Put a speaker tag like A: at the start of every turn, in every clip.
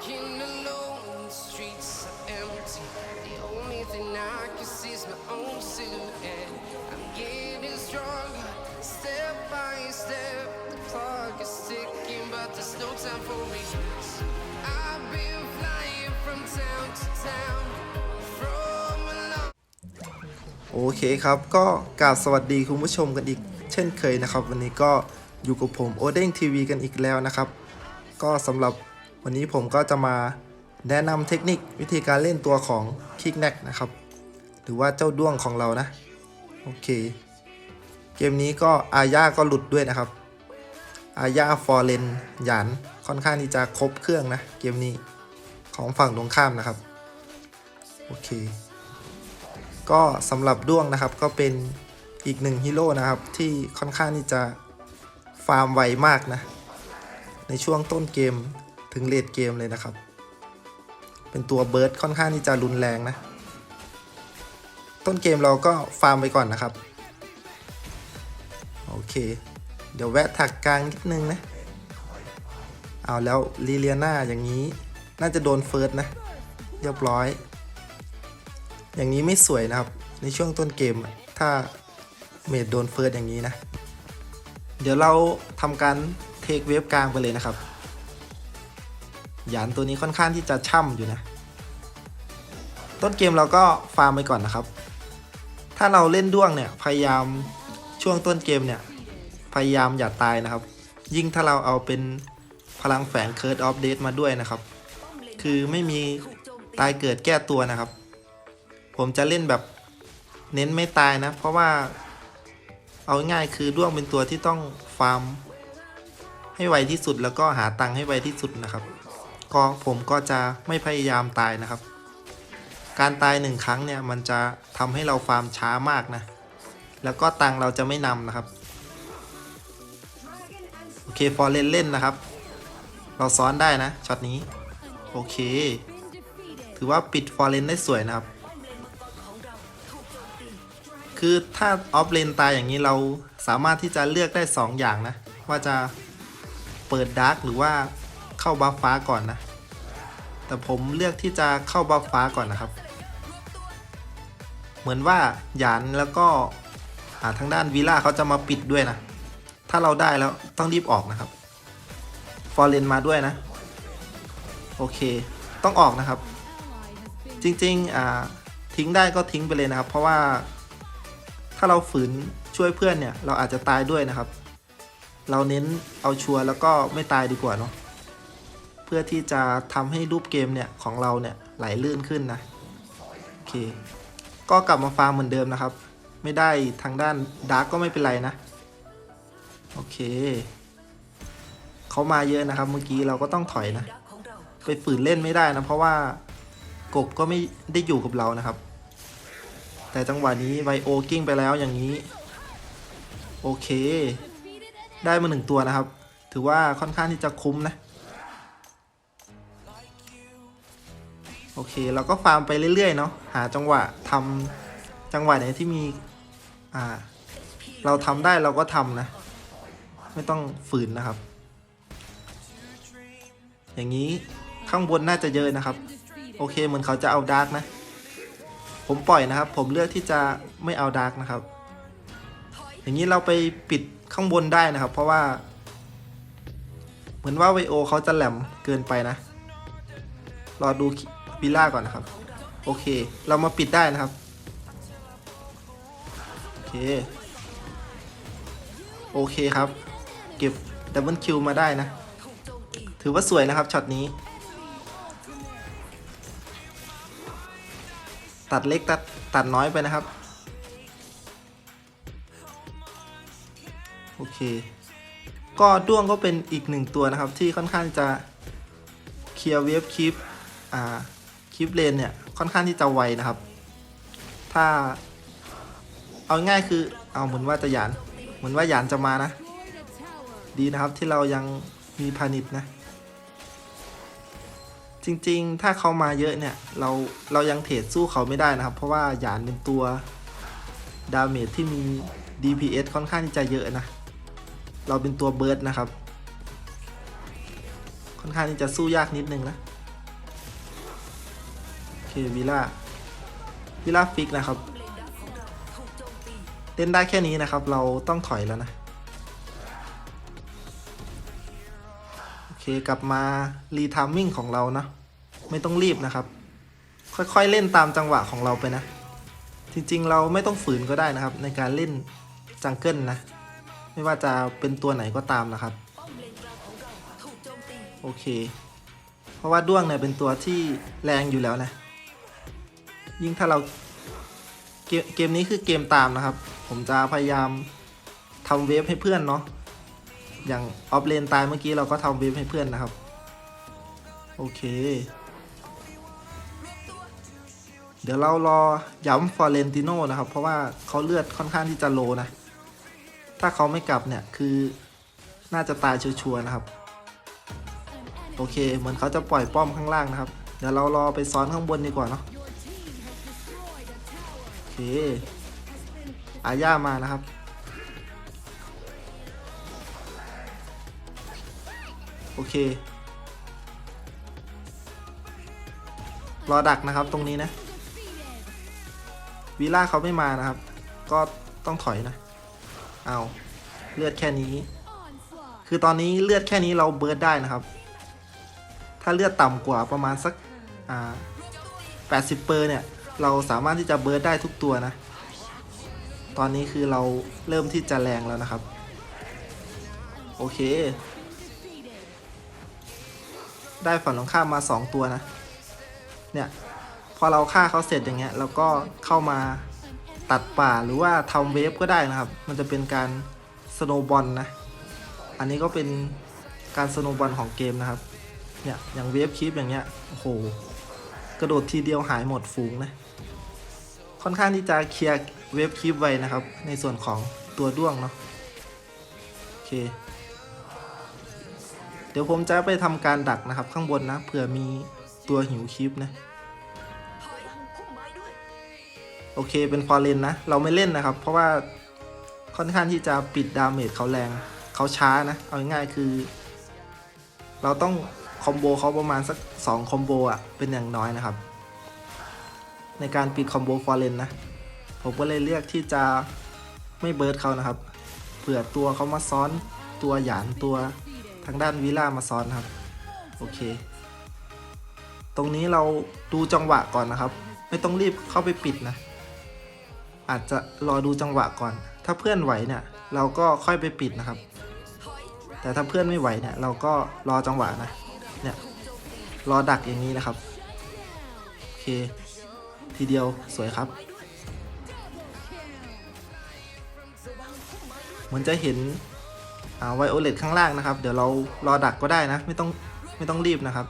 A: Walking alone, the streets are empty. The only thing I can see is my own silhouette. I'm getting stronger, step by step. The clock is ticking, but there's no time for regrets. I've been flying from town to town, from alone.
B: โอเคครับ ก็กราบสวัสดีคุณผู้ชมกันอีก เช่นเคยนะครับ วันนี้ก็อยู่กับผมโอเด้งทีวีกันอีกแล้วนะครับ ก็สำหรับ วันนี้ผมก็จะมาแนะนำเทคนิควิธีการเล่นตัวของคิกแนกนะครับ หรือว่าเจ้าด้วงของเรานะ โอเค เกมนี้ก็อาญาก็หลุดด้วยนะครับ อาญาฟอร์เรนหยานค่อนข้างที่จะครบเครื่องนะ เกมนี้ของฝั่งตรงข้ามนะครับ โอเค ก็สำหรับด้วงนะครับก็เป็นอีกหนึ่งฮีโร่นะครับ ที่ค่อนข้างที่จะฟาร์มไวมากนะ ในช่วงต้นเกม ถึงเลดเกมเลยนะครับ เป็นตัวเบิร์ดค่อนข้างที่จะรุนแรงนะ ต้นเกมเราก็ฟาร์มไปก่อนนะครับ โอเค เดี๋ยวแวะถักกลางนิดนึงนะ เอาแล้วลีเลียนาอย่างนี้น่าจะโดนเฟิร์สนะ เรียบร้อย อย่างนี้ไม่สวยนะครับ ในช่วงต้นเกมถ้าเมดโดนเฟิร์สอย่างนี้นะ เดี๋ยวเราทำการเทคเวฟกลางไปเลยนะครับ หยานตัวนี้ค่อนข้างที่จะช่ำอยู่นะ ต้นเกมเราก็ฟาร์มไปก่อนนะครับ ถ้าเราเล่นด้วงเนี่ยพยายามช่วงต้นเกมเนี่ยพยายามอย่าตายนะครับ ยิ่งถ้าเราเอาเป็นพลังแฝงเคิร์ดออฟเดตมาด้วยนะครับ คือไม่มีตายเกิดแก้ตัวนะครับ ผมจะเล่นแบบเน้นไม่ตายนะ เพราะว่าเอาง่ายคือด้วงเป็นตัวที่ต้องฟาร์มให้ไวที่สุดแล้วก็หาตังค์ให้ไวที่สุดนะครับ ก็ผมก็จะไม่พยายามตายนะครับ การตายหนึ่งครั้งเนี่ยมันจะทำให้เราฟาร์มช้ามากนะ แล้วก็ตังเราจะไม่นำนะครับ โอเคฟอร์เรนเล่นนะครับ เราซ้อนได้นะช็อตนี้ โอเค ถือว่าปิดฟอร์เรนได้สวยนะครับ คือถ้าออฟเลนตายอย่างนี้เราสามารถที่จะเลือกได้ 2 อย่างนะ ว่าจะเปิดดาร์กหรือว่า เข้าบัฟฟ้าก่อนนะ แต่ผมเลือกที่จะเข้าบัฟฟ้าก่อนนะครับ เหมือนว่าหยานแล้วก็อ่าทางด้านวิล่าเขาจะมาปิดด้วยนะ ถ้าเราได้แล้วต้องรีบออกนะครับ ฟอร์เรนมาด้วยนะ โอเค ต้องออกนะครับ จริงๆอ่าทิ้งได้ก็ทิ้งไปเลยนะครับ เพราะว่าถ้าเราฝืนช่วยเพื่อนเนี่ย เราอาจจะตายด้วยนะครับ เราเน้นเอาชัวร์แล้วก็ไม่ตายดีกว่าเนาะ พื่อที่จะทำให้รูปเกมเนี่ยของเราเนี่ยไหลลื่นขึ้นนะโอเคก็กลับมาฟาร์มเหมือนเดิมนะครับ ไม่ได้ทางด้านดาร์กก็ไม่เป็นไรนะ โอเคเขามาเยอะนะครับ เมื่อกี้เราก็ต้องถอยนะ ไปฝืนเล่นไม่ได้นะ เพราะว่ากบก็ไม่ได้อยู่กับเรานะครับ แต่จังหวะนี้ไวโอกิ้งไปแล้วอย่างนี้ โอเค ได้มาหนึ่งตัวนะครับ ถือว่าค่อนข้างที่จะคุ้มนะ อเค เราก็ฟาร์มไปเรื่อยๆเนาะหาจังหวะทำจังหวะไหนที่มีอ่า เราทำได้เราก็ทำนะ ไม่ต้องฝืนนะครับ อย่างนี้ข้างบนน่าจะเยอะนะครับ โอเคเหมือนเขาจะเอาดาร์กนะ ผมปล่อยนะครับ ผมเลือกที่จะไม่เอาดาร์กนะครับ อย่างนี้เราไปปิดข้างบนได้นะครับ เพราะว่า เหมือนว่าไวโอเขาจะแหลมเกินไปนะ รอดู วิลล่าก่อนนะครับ โอเค เรามาปิดได้นะครับ โอเค โอเคครับ เก็บดับเบิลคิวมาได้นะ ถือว่าสวยนะครับช็อตนี้ ตัดเล็กตัดตัดน้อยไปนะครับ โอเค ก็ด้วงก็เป็นอีกหนึ่งตัวนะครับที่ค่อนข้างจะเคลียร์เวฟคลิปอ่า ลิปเลนเนี่ยค่อนข้างที่จะไวนะครับ ถ้า เอาง่ายคือเอาเหมือนว่าจะหยานเหมือนว่าหยานจะมานะ ดีนะครับที่เรายังมีพานิชนะ จริงๆ ถ้าเขามาเยอะเนี่ย เราเรายังเทรดสู้เขาไม่ได้นะครับ เพราะว่าหยานเป็นตัวดาเมจที่มี DPS ค่อนข้างที่จะเยอะนะ เราเป็นตัวเบิร์ดนะครับ ค่อนข้างที่จะสู้ยากนิดนึงนะ เควิล่าวิล่าฟิกนะครับ เล่นได้แค่นี้นะครับ เราต้องถอยแล้วนะ โอเคกลับมารีทามมิ่งของเรานะ ไม่ต้องรีบนะครับ ค่อยๆเล่นตามจังหวะของเราไปนะ จริงๆ เราไม่ต้องฝืนก็ได้นะครับ ในการเล่นจังเกิลนะ ไม่ว่าจะเป็นตัวไหนก็ตามนะครับ โอเค เพราะว่าด้วงเนี่ยเป็นตัวที่แรงอยู่แล้วนะ ยิ่งถ้าเราเกมเกมนี้คือเกมตามนะครับ ผมจะพยายามทำเวฟให้เพื่อนเนาะอย่างออฟเลนตายเมื่อกี้เราก็ทำเวฟให้เพื่อนนะครับ โอเค เดี๋ยวเรารอย้ำฟอร์เรนติโนนะครับ เพราะว่าเขาเลือดค่อนข้างที่จะโลนะ ถ้าเขาไม่กลับเนี่ยคือน่าจะตายชัวร์นะครับ โอเค เหมือนเขาจะปล่อยป้อมข้างล่างนะครับ เดี๋ยวเรารอไปซ้อนข้างบนดีกว่าเนาะ อเคอาญามานะครับโอเค รอดักนะครับตรงนี้นะ วีล่าเขาไม่มานะครับ ก็ต้องถอยนะ เอาเลือดแค่นี้ คือตอนนี้เลือดแค่นี้เราเบิร์ดได้นะครับ ถ้าเลือดต่ำกว่าประมาณสัก อ่า80เปอร์เนี่ย เราสามารถที่จะเบิร์ดได้ทุกตัวนะ ตอนนี้คือเราเริ่มที่จะแรงแล้วนะครับ โอเค ได้ฝั่งตรงข้ามมา 2 ตัวนะ เนี่ย พอเราฆ่าเขาเสร็จอย่างเงี้ยเราก็เข้ามาตัดป่าหรือว่าทำเวฟก็ได้นะครับ มันจะเป็นการสโนบอลนะ อันนี้ก็เป็นการสโนบอลของเกมนะครับ เนี่ย อย่างเวฟคลิปอย่างเงี้ย โอ้โห กระโดดทีเดียวหายหมดฝูงนะ ค่อนข้างที่จะเคลียร์เวฟคลิปไว้นะครับ ในส่วนของตัวด้วงเนาะโอเค เดี๋ยวผมจะไปทำการดักนะครับ ข้างบนนะเผื่อมีตัวหิวคลิปนะโอเคเป็นฟอร์เรนนะ เราไม่เล่นนะครับ เพราะว่าค่อนข้างที่จะปิดดาเมจเขาแรงเขาช้านะ เอาง่ายๆคือ เราต้องคอมโบเขาประมาณสัก 2 คอมโบอะ เป็นอย่างน้อยนะครับ ในการปิดคอมโบฟอร์เรนนะ ผมก็เลยเลือกที่จะไม่เบิร์ดเขานะครับ เผื่อตัวเขามาซ้อนตัวหยานตัวทางด้านวิล่ามาซ้อนครับ โอเค ตรงนี้เราดูจังหวะก่อนนะครับ ไม่ต้องรีบเข้าไปปิดนะ อาจจะรอดูจังหวะก่อน ถ้าเพื่อนไหวเนี่ยเราก็ค่อยไปปิดนะครับ แต่ถ้าเพื่อนไม่ไหวเนี่ยเราก็รอจังหวะนะ เนี่ยรอดักอย่างนี้นะครับ โอเค ทีเดียวสวยครับ เหมือนจะเห็นไวโอเลตข้างล่างนะครับ เดี๋ยวเรารอดักก็ได้นะ ไม่ต้องไม่ต้องรีบนะครับ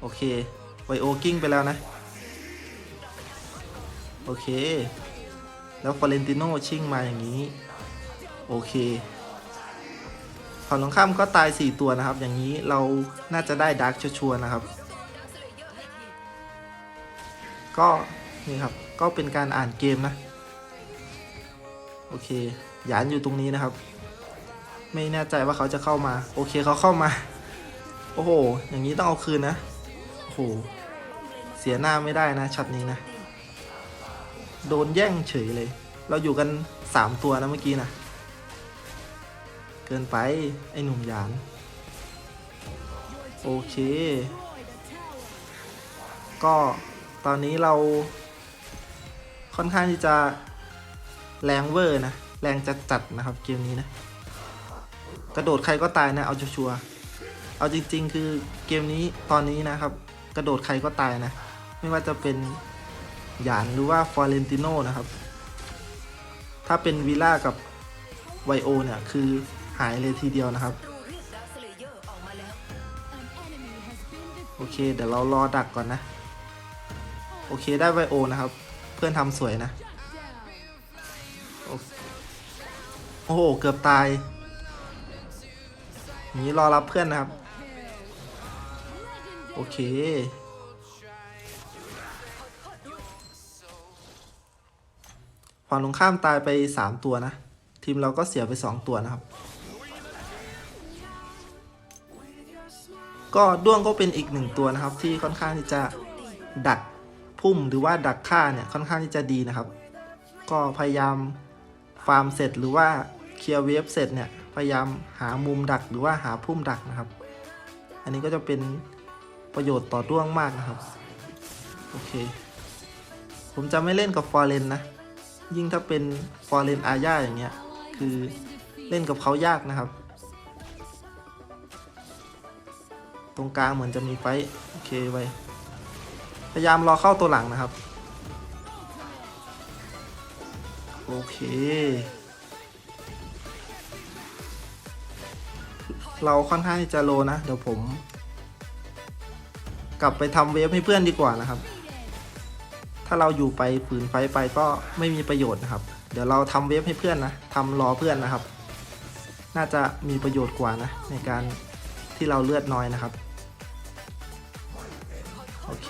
B: โอเคไวโอกิ้งไปแล้วนะ โอเค แล้วฟอเรนติโนชิ่งมาอย่างนี้ โอเคฝั่งตรงข้ามก็ตาย 4 ตัวนะครับ อย่างนี้เราน่าจะได้ดาร์กชัวร์นะครับ ก็นี่ครับก็เป็นการอ่านเกมนะ โอเคหยานอยู่ตรงนี้นะครับ ไม่แน่ใจว่าเขาจะเข้ามา โอเคเขาเข้ามา โอ้โห อย่างนี้ต้องเอาคืนนะโอ้โหเสียหน้าไม่ได้นะช็อตนี้นะ โดนแย่งเฉยเลย เราอยู่กัน 3 ตัวนะเมื่อกี้นะเกินไปไอ้หนุ่มหยานโอเค ก็ ตอนนี้เราค่อนข้างที่จะแรงเวอร์นะ แรงจัดจัดนะครับเกมนี้นะ กระโดดใครก็ตายนะ เอาชัวร์เอาจริง ๆ คือเกมนี้ตอนนี้นะครับ กระโดดใครก็ตายนะ ไม่ว่าจะเป็นหยานหรือว่าฟอร์เรนติโนนะครับ ถ้าเป็นวิล่ากับไวโอเนี่ย คือหายเลยทีเดียวนะครับ โอเค เดี๋ยวเรารอดักก่อนนะ โอเคได้ไวโอนะครับ เพื่อนทำสวยนะ โอ้โห เกือบตาย นี้รอรับเพื่อนนะครับ โอเค ฝั่งตรงข้ามตายไป 3 ตัวนะ ทีมเราก็เสียไป 2 ตัวนะครับ ก็ด้วงก็เป็นอีกหนึ่งตัวนะครับ ที่ค่อนข้างที่จะดัก พุ่มหรือว่าดักฆ่าเนี่ยค่อนข้างที่จะดีนะครับ ก็พยายามฟาร์มเสร็จหรือว่าเคลียร์เวฟเสร็จเนี่ยพยายามหามุมดักหรือว่าหาพุ่มดักนะครับ อันนี้ก็จะเป็นประโยชน์ต่อด้วงมากนะครับ โอเค ผมจะไม่เล่นกับฟอร์เรนนะ ยิ่งถ้าเป็นฟอร์เรนอาญาอย่างเงี้ย คือเล่นกับเขายากนะครับ ตรงกลางเหมือนจะมีไฟ โอเคไว้ พยายามรอเข้าตัวหลังนะครับ โอเค เราค่อนข้างจะโลนะ เดี๋ยวผม กลับไปทำเวฟให้เพื่อนดีกว่านะครับ ถ้าเราอยู่ไปฝืนไฟไปก็ไม่มีประโยชน์นะครับ เดี๋ยวเราทำเวฟให้เพื่อนนะทำรอเพื่อนนะครับ น่าจะมีประโยชน์กว่านะ ในการที่เราเลือดน้อยนะครับ โอเค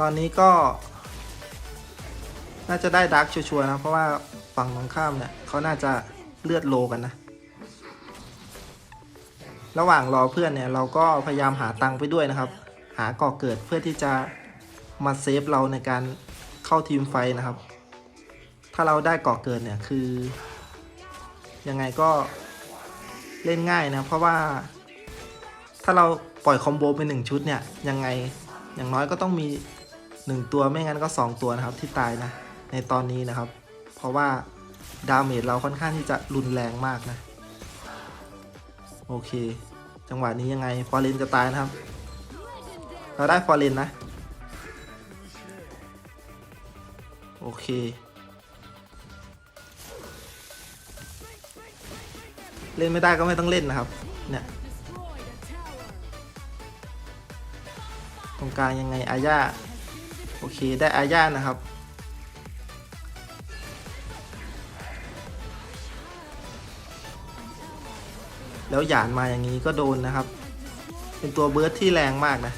B: ตอนนี้ก็ น่าจะได้ดาร์กชัวร์นะ เพราะว่าฝั่งตรงข้ามเนี่ยเขาน่าจะเลือดโลกันนะ ระหว่างรอเพื่อนเนี่ยเราก็พยายามหาตังค์ไปด้วยนะครับ หาก่อเกิดเพื่อที่จะมาเซฟเราในการเข้าทีมไฟนะครับ ถ้าเราได้ก่อเกิดเนี่ยคือ ยังไงก็เล่นง่ายนะเพราะว่า ถ้าเราปล่อยคอมโบไปหนึ่งชุดเนี่ยยังไงอย่างน้อยก็ต้องมี หนึ่งตัวไม่งั้นก็สองตัวนะครับที่ตายนะ ในตอนนี้นะครับ เพราะว่าดาเมจเราค่อนข้างที่จะรุนแรงมากนะ โอเค จังหวะนี้ยังไงฟอร์เรนจะตายนะครับ เราได้ฟอร์เรนนะ โอเคเล่นไม่ได้ก็ไม่ต้องเล่นนะครับ เนี่ย ตรงกลางยังไงอาญา โอเคได้อาญานะครับ แล้วหยานมาอย่างนี้ก็โดนนะครับ เป็นตัวเบิร์ดที่แรงมากนะ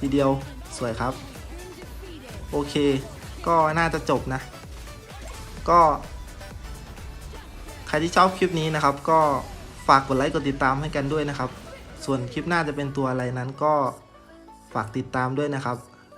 B: ทีเดียวสวยครับ โอเค ก็น่าจะจบนะ ก็ ใครที่ชอบคลิปนี้นะครับ ก็ฝากกดไลค์กดติดตามให้กันด้วยนะครับ ส่วนคลิปหน้าจะเป็นตัวอะไรนั้นก็ฝากติดตามด้วยนะครับ